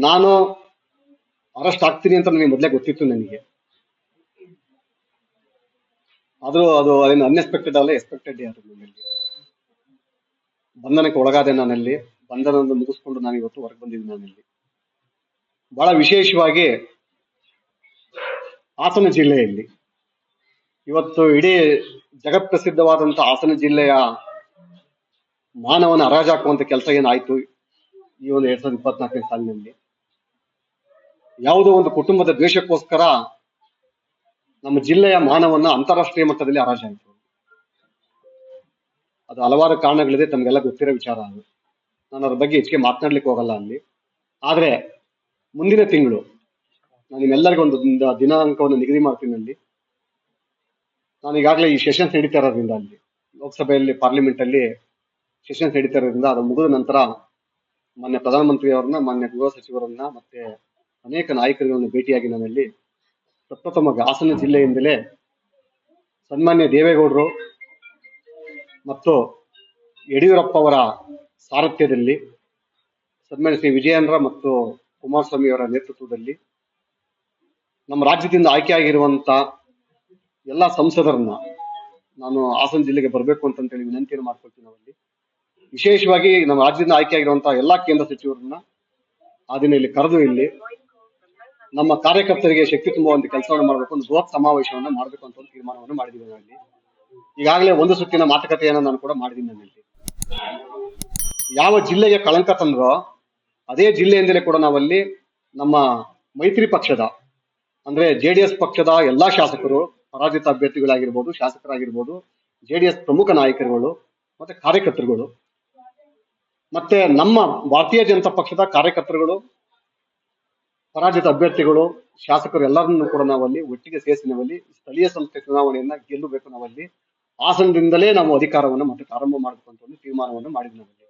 ನಾನು ಅರೆಸ್ಟ್ ಆಗ್ತೀನಿ ಅಂತ ನನಗೆ ಮೊದಲೇ ಗೊತ್ತಿತ್ತು ನನಗೆ. ಆದ್ರೂ ಅದು ಅದೇನು ಅನ್ಎಕ್ಸ್ಪೆಕ್ಟೆಡ್ ಅಲ್ಲ ಎಕ್ಸ್ಪೆಕ್ಟೆಡ್ ಯಾರು ನನ್ನಲ್ಲಿ? ಬಂಧನಕ್ಕೆ ಒಳಗಾದೆ ನಾನಲ್ಲಿ. ಬಂಧನವನ್ನು ಮುಗಿಸ್ಕೊಂಡು ನಾನು ಇವತ್ತು ಹೊರಗೆ ಬಂದಿದ್ದೀನಿ ನಾನಲ್ಲಿ. ಬಹಳ ವಿಶೇಷವಾಗಿ ಹಾಸನ ಜಿಲ್ಲೆಯಲ್ಲಿ. ಇವತ್ತು ಇಡೀ ಜಗತ್ಪ್ರಸಿದ್ಧವಾದಂತಹ ಹಾಸನ ಜಿಲ್ಲೆಯ ಮಾನವನ ಹರಾಜಾಕುವಂತ ಕೆಲಸ ಏನಾಯ್ತು? ಈ ಒಂದು ಎರಡ್ ಸಾವಿರದ ಇಪ್ಪತ್ನಾಲ್ಕನೇ ಸಾಲಿನಲ್ಲಿ. ಯಾವುದೋ ಒಂದು ಕುಟುಂಬದ ದ್ವೇಷಕ್ಕೋಸ್ಕರ ನಮ್ಮ ಜಿಲ್ಲೆಯ ಮಾನವನ್ನ ಅಂತಾರಾಷ್ಟ್ರೀಯ ಮಟ್ಟದಲ್ಲಿ ಹರಾಜಾಯಿತು ಅದು ಹಲವಾರು ಕಾರಣಗಳಿದೆ, ತಮಗೆಲ್ಲ ಗೊತ್ತಿರೋ ವಿಚಾರ ಅದು. ನಾನು ಅದ್ರ ಬಗ್ಗೆ ಹೆಚ್ಚಿಗೆ ಮಾತನಾಡ್ಲಿಕ್ಕೆ ಹೋಗಲ್ಲ ಅಲ್ಲಿ. ಆದ್ರೆ, ಮುಂದಿನ ತಿಂಗಳು, ನಾನು ನಿಮ್ಮೆಲ್ಲರಿಗೂ ಒಂದು ದಿನ- ದಿನಾಂಕವನ್ನು ನಿಗದಿ ಮಾಡ್ತೀನಿ ಅಲ್ಲಿ. ನಾನು ಈಗಾಗಲೇ ಈ ಸೆಷನ್ಸ್ ನಡೀತಾ ಇರೋದ್ರಿಂದ ಅಲ್ಲಿ, ಲೋಕಸಭೆಯಲ್ಲಿ ಪಾರ್ಲಿಮೆಂಟ್ ಅಲ್ಲಿ ಸೆಷನ್ಸ್ ನಡೀತಾ ಇರೋದ್ರಿಂದ ಅದು ಮುಗಿದ ನಂತರ ಮಾನ್ಯ ಪ್ರಧಾನಮಂತ್ರಿಯವರನ್ನ, ಮಾನ್ಯ ಗೃಹ ಸಚಿವರನ್ನ ಮತ್ತೆ ಅನೇಕ ನಾಯಕರುಗಳನ್ನು ಭೇಟಿಯಾಗಿ ನಾನಲ್ಲಿ ಪ್ರಪ್ರಥಮ ಹಾಸನ ಜಿಲ್ಲೆಯಿಂದಲೇ ಸನ್ಮಾನ್ಯ ದೇವೇಗೌಡರು ಮತ್ತು ಯಡಿಯೂರಪ್ಪ ಅವರ ಸಾರಥ್ಯದಲ್ಲಿ ಸನ್ಮಾನ್ಯ ಶ್ರೀ ವಿಜಯೇಂದ್ರ ಮತ್ತು ಕುಮಾರಸ್ವಾಮಿ ಅವರ ನೇತೃತ್ವದಲ್ಲಿ ನಮ್ಮ ರಾಜ್ಯದಿಂದ ಆಯ್ಕೆಯಾಗಿರುವಂತ ಎಲ್ಲ ಸಂಸದರನ್ನ ನಾನು ಹಾಸನ ಜಿಲ್ಲೆಗೆ ಬರಬೇಕು ಅಂತಂತೇಳಿ ವಿನಂತಿಯನ್ನು ಮಾಡ್ಕೊಳ್ತೀನಿ ನಾವಲ್ಲಿ. ವಿಶೇಷವಾಗಿ ನಮ್ಮ ರಾಜ್ಯದಿಂದ ಆಯ್ಕೆಯಾಗಿರುವಂತಹ ಎಲ್ಲ ಕೇಂದ್ರ ಸಚಿವರನ್ನ ಆ ದಿನ ಇಲ್ಲಿ ಕರೆದು ಇಲ್ಲಿ ನಮ್ಮ ಕಾರ್ಯಕರ್ತರಿಗೆ ಶಕ್ತಿ ತುಂಬುವಂತ ಕೆಲಸವನ್ನು ಮಾಡಬೇಕು, ಒಂದು ಬೃಹತ್ ಸಮಾವೇಶವನ್ನು ಮಾಡಬೇಕು ಅಂತ ಒಂದು ತೀರ್ಮಾನವನ್ನು ಮಾಡಿದ್ದೀವಿ ನಾವಿಲ್ಲಿ ಈಗಾಗಲೇ ಒಂದು ಸುತ್ತಿನ ಮಾತುಕತೆಯನ್ನು ನಾನು ಕೂಡ ಮಾಡಿದ್ದೀನಿ ನನ್ನಲ್ಲಿ. ಯಾವ ಜಿಲ್ಲೆಗೆ ಕಳಂಕ ತಂದ್ರೋ, ಅದೇ ಜಿಲ್ಲೆಯಿಂದಲೇ ಕೂಡ ನಾವಲ್ಲಿ ನಮ್ಮ ಮೈತ್ರಿ ಪಕ್ಷದ, ಅಂದ್ರೆ ಎಸ್ ಪಕ್ಷದ ಎಲ್ಲಾ ಶಾಸಕರು, ಪರಾಜಿತ ಅಭ್ಯರ್ಥಿಗಳಾಗಿರ್ಬೋದು, ಶಾಸಕರಾಗಿರ್ಬೋದು, ಜೆ ಡಿ ಎಸ್ ಪ್ರಮುಖ ನಾಯಕರುಗಳು, ಮತ್ತೆ ಕಾರ್ಯಕರ್ತರುಗಳು, ಮತ್ತೆ ನಮ್ಮ ಭಾರತೀಯ ಜನತಾ ಪಕ್ಷದ ಕಾರ್ಯಕರ್ತರುಗಳು ಪರಾಜಿತ ಅಭ್ಯರ್ಥಿಗಳು, ಶಾಸಕರು ಎಲ್ಲರನ್ನೂ ಕೂಡ ನಾವಲ್ಲಿ ಒಟ್ಟಿಗೆ ಸೇರಿಸಿ ನಾವಲ್ಲಿ ಸ್ಥಳೀಯ ಸಂಸ್ಥೆ ಚುನಾವಣೆಯನ್ನ ಗೆಲ್ಲಬೇಕು ನಾವಲ್ಲಿ. ಹಾಸನದಿಂದಲೇ ನಾವು ಅಧಿಕಾರವನ್ನು ಮತ್ತೆ ಪ್ರಾರಂಭ ಮಾಡಬೇಕು ಅಂತ ಒಂದು ತೀರ್ಮಾನವನ್ನು ಮಾಡಿದ್ವಿ ನಾವಲ್ಲಿ.